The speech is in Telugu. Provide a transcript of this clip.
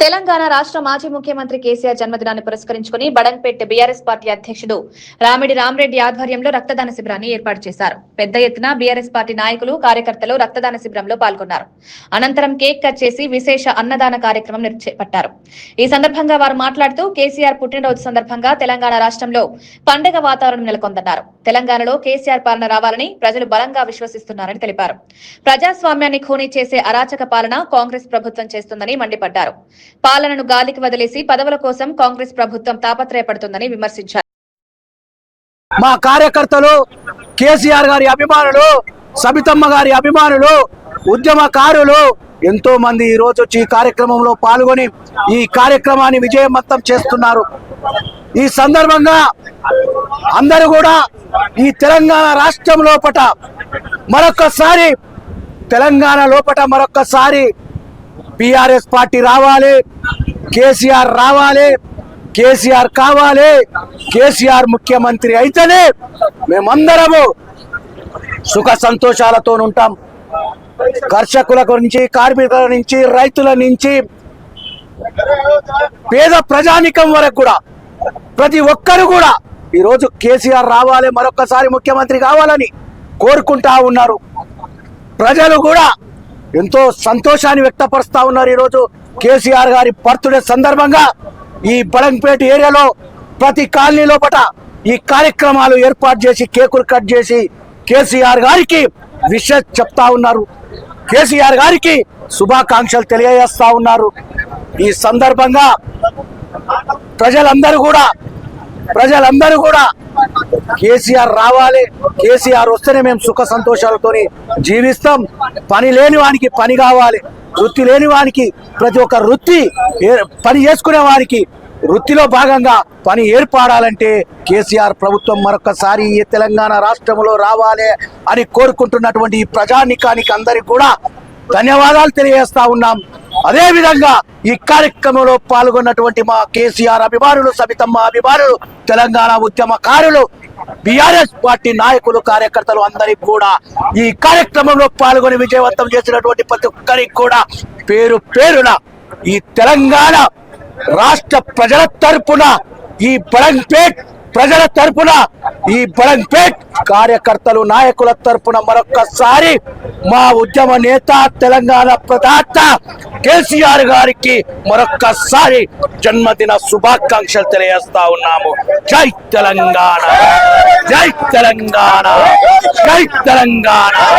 తెలంగాణ రాష్ట్ర మాజీ ముఖ్యమంత్రి కేసీఆర్ జన్మదినాన్ని పురస్కరించుకుని బడన్పేట్ బీఆర్ఎస్ పార్టీ అధ్యక్షుడు రామిడి రామరెడ్డి ఆధ్వర్యంలో రక్తదాన శిబిరాన్ని ఏర్పాటు చేశారు. పెద్ద ఎత్తున బీఆర్ఎస్ పార్టీ నాయకులు కార్యకర్తలు రక్తదాన శిబిరంలో పాల్గొన్నారు. అనంతరం కేక్ కట్ చేసి విశేష అన్నదాన కార్యక్రమం చేపట్టారు ఈ సందర్భంగా వారు మాట్లాడుతూ కేసీఆర్ పుట్టినరోజు సందర్భంగా తెలంగాణ రాష్ట్రంలో పండగ వాతావరణం నెలకొందన్నారు. తెలంగాణలో కేసీఆర్ పాలన రావాలని ప్రజలు బలంగా విశ్వసిస్తున్నారని తెలిపారు. ప్రజాస్వామ్యాన్ని ఖూనీ చేసే అరాచక పాలన కాంగ్రెస్ ప్రభుత్వం చేస్తుందని మండిపడ్డారు. పాలనను గాలికి వదిలేసి పదవుల కోసం కాంగ్రెస్ ప్రభుత్వం తాపత్రయపడుతుందని విమర్శించారు. మా కార్యకర్తలు కేసీఆర్ గారి అభిమానులు సబితమ్మ గారి అభిమానులు ఉద్యమకారులు ఎంతో మంది ఈ రోజు వచ్చి ఈ కార్యక్రమంలో పాల్గొని ఈ కార్యక్రమాన్ని విజయవంతం చేస్తున్నారు. ఈ సందర్భంగా అందరూ కూడా ఈ తెలంగాణ రాష్ట్రం లోపట మరొకసారి తెలంగాణ లోపట మరొకసారి బీఆర్ఎస్ పార్టీ రావాలి కేసీఆర్ రావాలి కేసీఆర్ కావాలి కేసీఆర్ ముఖ్యమంత్రి అయితేనే మేమందరము సుఖ సంతోషాలతో ఉంటాం. కర్షకుల నుంచి కార్మికుల నుంచి రైతుల నుంచి పేద ప్రజానికం వరకు కూడా ప్రతి ఒక్కరు కూడా ఈరోజు కేసీఆర్ రావాలి మరొకసారి ముఖ్యమంత్రి కావాలని కోరుకుంటా ఉన్నారు. ప్రజలు కూడా ఎంతో సంతోషాన్ని వ్యక్తపరుస్తూ ఉన్నారు ఈరోజు కేసీఆర్ గారి బర్త్డే సందర్భంగా ఈ బడంపేట ఏరియాలో ప్రతి కాలనీ పట ఈ కార్యక్రమాలు ఏర్పాటు చేసి కేకులు కట్ చేసి కేసీఆర్ గారికి విషయం చెప్తా ఉన్నారు. కేసీఆర్ గారికి శుభాకాంక్షలు తెలియజేస్తా ఉన్నారు. ఈ సందర్భంగా ప్రజలందరూ కూడా ప్రజలందరూ కూడా కేసీఆర్ రావాలి కేసీఆర్ వస్తేనే మేము సుఖ సంతోషాలతో జీవిస్తాం. పని లేని వానికి పని కావాలి వృత్తి లేని వానికి ప్రతి ఒక్క వృత్తి ఏ- పని చేసుకునే వారికి వృత్తిలో భాగంగా పని ఏర్పడాలంటే కేసీఆర్ ప్రభుత్వం మరొకసారి ఈ తెలంగాణ రాష్ట్రంలో రావాలి అని కోరుకుంటున్నటువంటి ఈ ప్రజానికానికి అందరికి కూడా ధన్యవాదాలు తెలియజేస్తా ఉన్నాం. అదే విధంగా ఈ కార్యక్రమంలో పాల్గొన్నటువంటి మా కేసీఆర్ అభిమానులు సబితమ్మ అభిమానులు తెలంగాణ ఉద్యమకారులు బిఆర్ఎస్ పార్టీ నాయకులు కార్యకర్తలు అందరికి కూడా ఈ కార్యక్రమంలో పాల్గొని విజయవంతం చేసినటువంటి ప్రతి ఒక్కరికి కూడా పేరు పేరున ఈ తెలంగాణ రాష్ట్ర ప్రజల తరపున ఈ బడంపేట్ ప్రజల తరపున ఈ బలంపేట్ కార్యకర్తలు నాయకుల తరపున మరొక్కసారి మా ఉద్యమ నేత తెలంగాణ ప్రదాత కేసీఆర్ గారికి మరొక్కసారి జన్మదిన శుభాకాంక్షలు తెలియజేస్తా ఉన్నాము. జై తెలంగాణ! జై తెలంగాణ! జై తెలంగాణ!